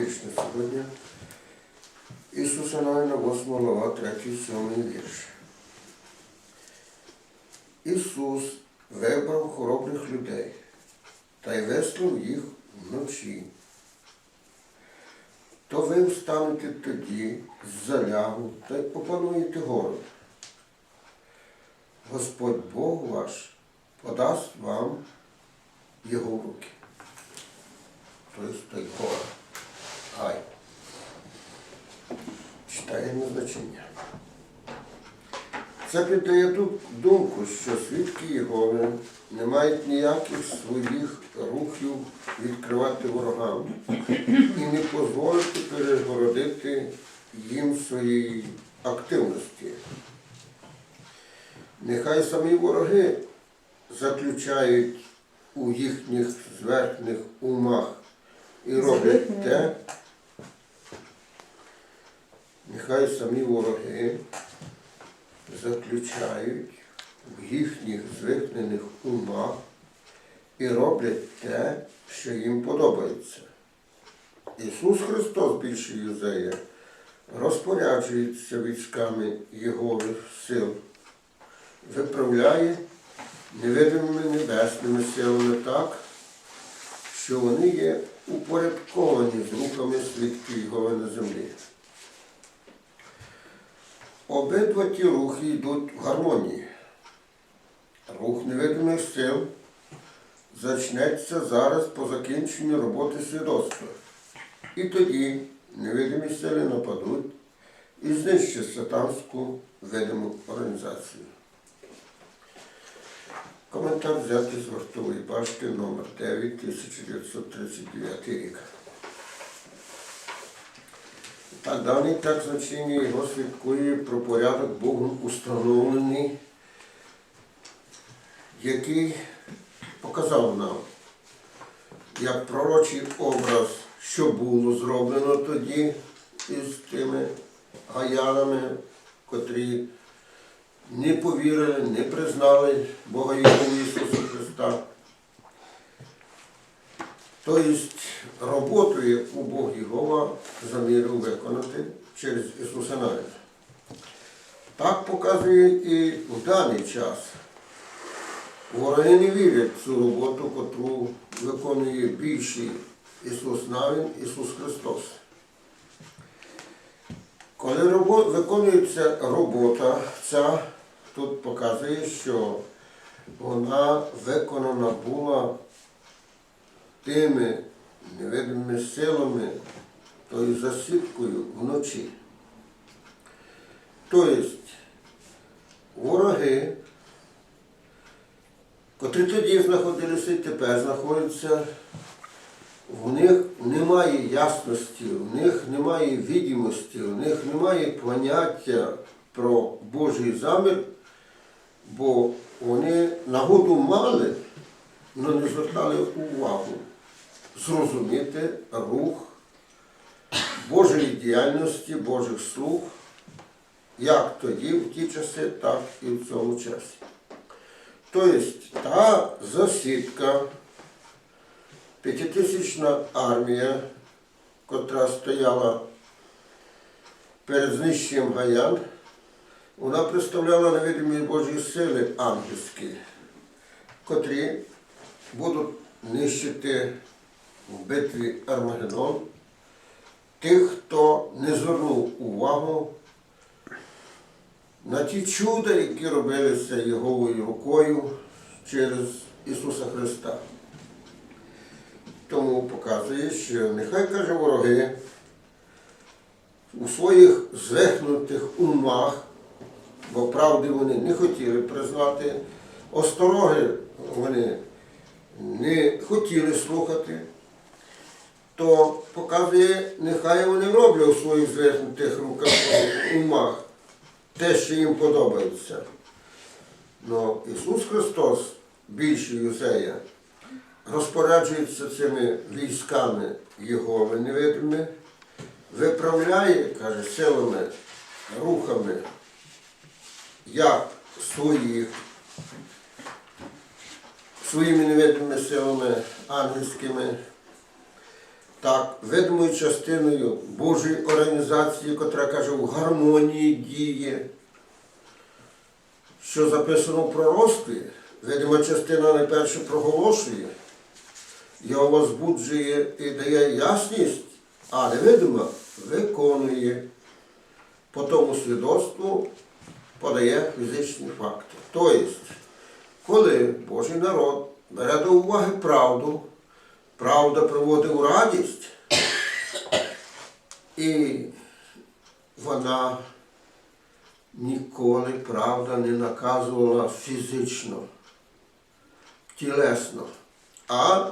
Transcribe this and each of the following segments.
вірш сьогодні. Ісуса Навина, 8 глава, 3, 7 вірш. Ісус вибрав хоробрих людей та й вислав їх вночі. То ви встанете тоді з залягу та й опануєте город. Господь Бог ваш подасть вам його руки. Тобто той город. Гай. Читаємо значення. Це піддає ду- думку, що свідки Єгови не мають ніяких своїх рухів відкривати ворогам і не дозволити перегородити їм своєї активності. Нехай самі вороги заключають у їхніх зверхних умах і роблять те, нехай самі вороги заключають в їхніх звикнених умах і роблять те, що їм подобається. Ісус Христос більше юзея розпоряджується військами Єгових сил, виправляє невидимими небесними силами так, що вони є упорядковані з рухами свідків Єгови на землі. Обидва ті рухи йдуть в гармонії. Рух невидимих сил зачнеться зараз по закінченню роботи свідоцтва. І тоді невидимі сили нападуть і знищать сатанську видиму організацію. Коментар взятий з вартової башти номер 9 1939 рік. Так, даний текст значення його свідкує про порядок Богом установлений, який показав нам, як пророчий образ, що було зроблено тоді із тими гаянами, котрі не повірили, не признали Бога Ісуса Христа. Тобто роботу, яку Бог Єгова замірив виконати через Ісуса Навіть. Так показує і в даний час. Вороги не вірять в цю роботу, яку виконує більший Ісус Навін, Ісус Христос. Коли виконується робота, ця тут показує, що вона виконана була тими невидимими силами, тою засідкою вночі. Тобто вороги, котрі тоді знаходилися і тепер знаходяться, в них немає ясності, в них немає відомості, в них немає поняття про Божий замір, бо вони нагоду мали, але не звертали увагу зрозуміти рух Божої діяльності, Божих слуг, як тоді, в ті часи, так і в цьому часі. Тобто та засідка, п'ятитисячна армія, котра стояла перед знищенням гаян, вона представляла невидимі Божі сили ангельські, котрі будуть нищити в битві Армагеддон тих, хто не звернув увагу на ті чуда, які робилися Йоговою рукою через Ісуса Христа. Тому показує, що нехай каже вороги у своїх звихнутих умах, бо правди вони не хотіли признати, остороги вони не хотіли слухати, то показує, нехай вони роблять у своїх звернутих руках умах те, що їм подобається. Но Ісус Христос, більше Юзея, розпоряджується цими військами Його невидимими, виправляє, каже, силами, рухами, як своїх, своїми невидимими силами ангельськими, так, видимою частиною Божої організації, котра каже, в гармонії діє. Що записано в пророцтві, видима частина найперше проголошує, його збуджує і дає ясність, а невидима виконує. По тому свідоцтву подає фізичні факти. Тобто, коли Божий народ бере до уваги правду, правда приводить у радість, і вона ніколи правда не наказувала фізично, тілесно, а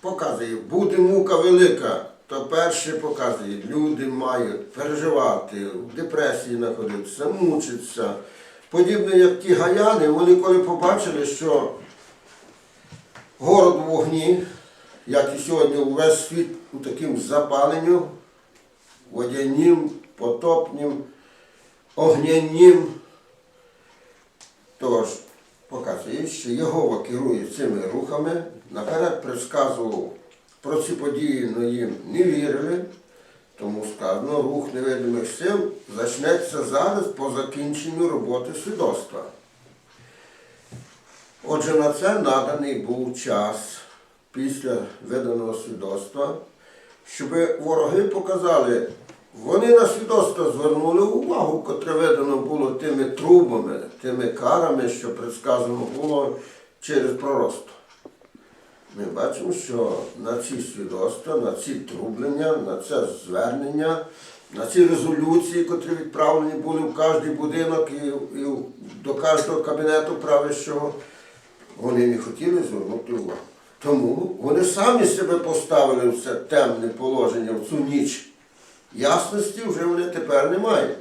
показує, буде мука велика, то перше показує, люди мають переживати, в депресії знаходитися, мучитися. Подібно як ті гаяни, вони коли побачили, що город в вогні, як і сьогодні увесь світ у таким запаленню, водянім, потопнім, огнянім. Тож показує, що Єгова керує цими рухами, наперед предсказував про ці події, але їм не вірили, тому сказано, рух невидимих сил почнеться зараз по закінченню роботи свідоцтва. Отже, на це наданий був час після виданого свідоцтва, щоб вороги показали, вони на свідоцтво звернули увагу, котре видано було тими трубами, тими карами, що предсказано було через пророцтво. Ми бачимо, що на ці свідоцтва, на ці трублення, на це звернення, на ці резолюції, котрі відправлені були в кожний будинок і, до кожного кабінету правищого, вони не хотіли звернути увагу. Тому вони самі себе поставили в це темне положення в цю ніч. Ясності вже вони тепер не мають.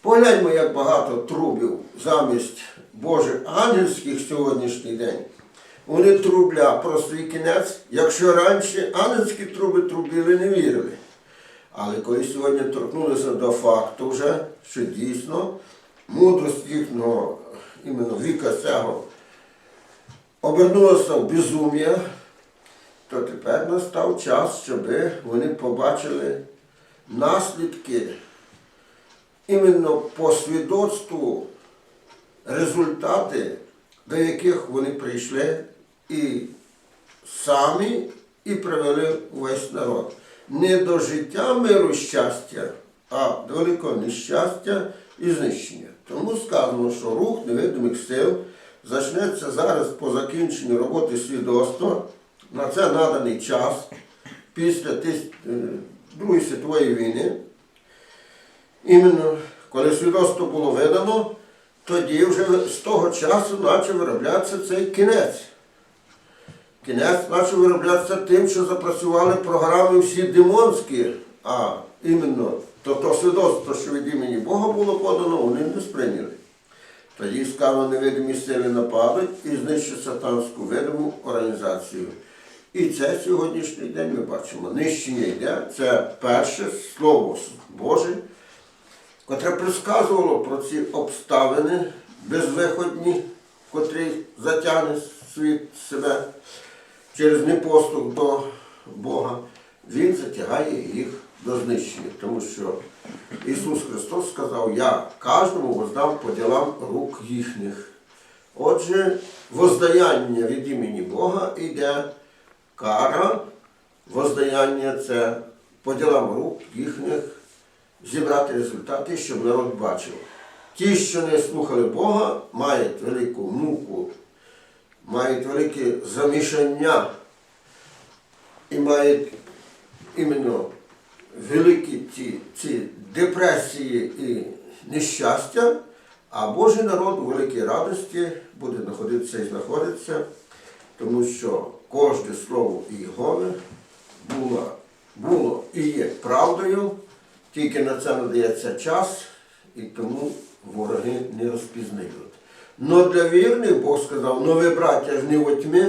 Погляньмо, як багато трубів замість Божих ангельських сьогоднішній день. Вони трубля про свій кінець, якщо раніше ангельські труби трубили, не вірили. Але коли сьогодні торкнулися до факту вже, що дійсно мудрость їхнього іменно віка цього обернулася в безум'я, то тепер настав час, щоб вони побачили наслідки іменно по свідоцтву, результати, до яких вони прийшли і самі і привели увесь народ. Не до життя миру щастя, а до великого нещастя і знищення. Тому сказано, що рух невидимих сил почнеться зараз по закінченню роботи свідоцтва. На це наданий час після е, Другої світової війни. Іменно коли свідоцтво було видано, тоді вже з того часу почав вироблятися цей кінець. Кінець почав вироблятися тим, що запрацювали програми всі демонські, а іменно то, то свідоцтво, що від імені Бога було подано, вони не сприйняли. Тоді сказано, невидимі сили нападуть і знищать сатанську видиму організацію. І це сьогоднішній день ми бачимо. Нищення йде, це перше слово Боже, котре предсказувало про ці обставини безвиходні, котрі затягне світ себе через непослух до Бога. Він затягає їх до знищення, тому що Ісус Христос сказав, я кожному воздам по ділам рук їхніх. Отже, воздаяння від імені Бога йде кара, воздаяння це по ділам рук їхніх зібрати результати, щоб народ бачив. Ті, що не слухали Бога, мають велику муку, мають велике замішання і мають іменно великі ці, ці депресії і нещастя, а Божий народ у великій радості буде знаходитися і знаходиться, тому що кожне слово Єгови було, було і є правдою, тільки на це надається час, і тому вороги не розпізнають. Но для вірних Бог сказав, ну ви, браття, ж не во тьмі,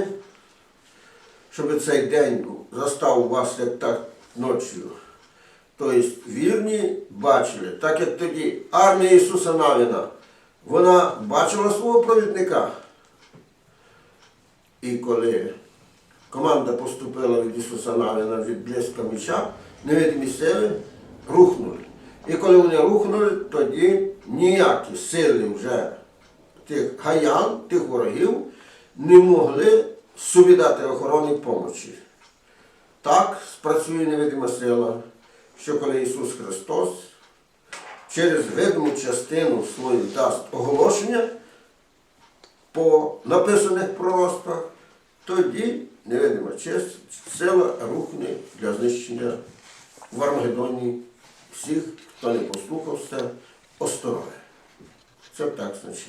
щоб цей день застав вас як так ночі. Тобто вірні бачили, так як тоді армія Ісуса Навіна, вона бачила свого провідника. І коли команда поступила від Ісуса Навина від близька меча, невидимі сили рухнули. І коли вони рухнули, тоді ніякі сили вже тих гаян, тих ворогів не могли собі дати охорони помочі. Так спрацює невидима сила, що коли Ісус Христос через видиму частину свою дасть оголошення по написаних пророцтвах, тоді невидима честь, сила рухне для знищення в Армагеддоні всіх, хто не послухався, осторонь. Це так значить.